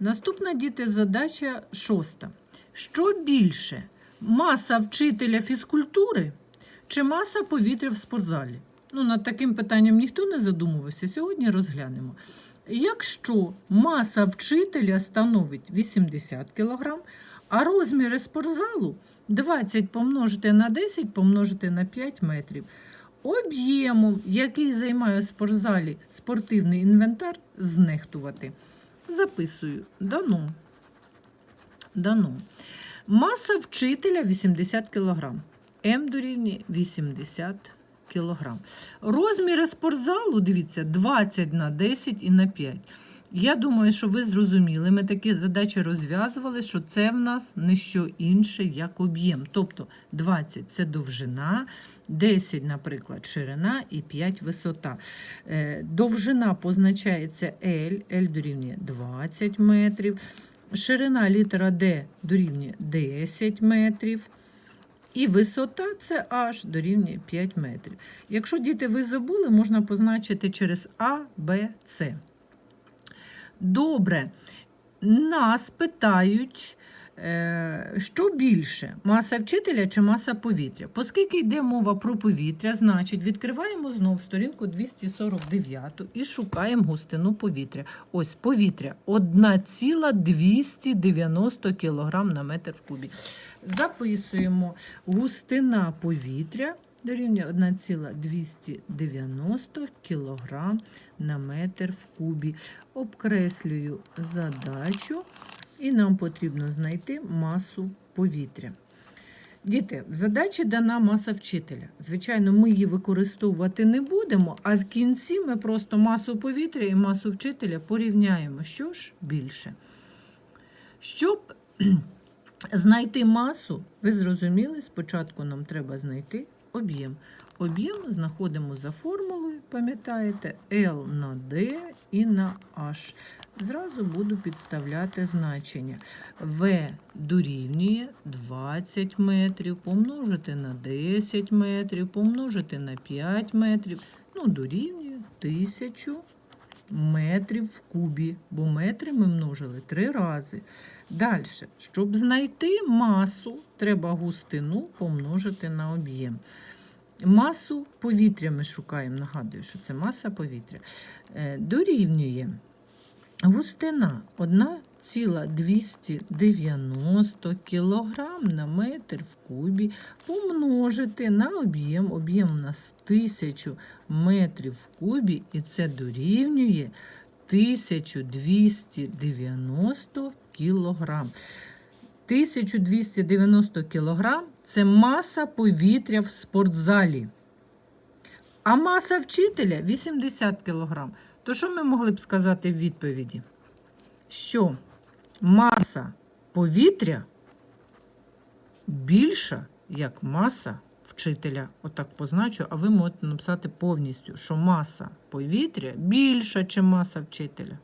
Наступна діти задача шоста. Що більше? Маса вчителя фізкультури чи маса повітря в спортзалі? Ну, над таким питанням ніхто не задумувався. Сьогодні розглянемо. Якщо маса вчителя становить 80 кг, а розміри спортзалу 20 помножити на 10 помножити на 5 метрів. Об'ємом, який займає в спортзалі спортивний інвентар, знехтувати. Записую. Дано. Дано. Маса вчителя 80 кг. М дорівнює 80 кг. Розміри спортзалу, дивіться, 20 на 10 і на 5. Я думаю, що ви зрозуміли, ми такі задачі розв'язували, що це в нас не що інше, як об'єм. Тобто 20 це довжина, 10, наприклад, ширина і 5 висота. Е, Довжина позначається L, L дорівнює 20 метрів. Ширина літера D дорівнює 10 метрів. І висота це H дорівнює 5 метрів. Якщо діти ви забули, можна позначити через А, Б, С. Добре, нас питають, е, що більше, маса вчителя чи маса повітря. Оскільки йде мова про повітря, значить відкриваємо знову сторінку 249 і шукаємо густину повітря. Ось повітря 1,290 кг на метр в кубі. Записуємо густина повітря дорівнює 1,290 кг на метр в кубі. Обкреслюю задачу, і нам потрібно знайти масу повітря. Діти, в задачі дана маса вчителя. Звичайно, ми її використовувати не будемо, а в кінці ми просто масу повітря і масу вчителя порівняємо. Що ж більше? Щоб знайти масу, ви зрозуміли, спочатку нам треба знайти об'єм. Об'єм знаходимо за формулою, пам'ятаєте, L на D і на H. Зразу буду підставляти значення. В дорівнює 20 метрів, помножити на 10 метрів, помножити на 5 метрів, ну, дорівнює 1000 метрів в кубі, бо метри ми множили три рази. Далі, щоб знайти масу, треба густину помножити на об'єм. Масу повітря ми шукаємо, нагадую, що це маса повітря. Е, Дорівнює густина 1,290 кг на метр в кубі помножити на об'єм. Об'єм у нас 1000 метрів в кубі, і це дорівнює 1290 кг. 1290 кг це маса повітря в спортзалі. А маса вчителя 80 кг. То що ми могли б сказати в відповіді? Що маса повітря більша, як маса вчителя. Отак позначу, а ви можете написати повністю, що маса повітря більша, ніж маса вчителя.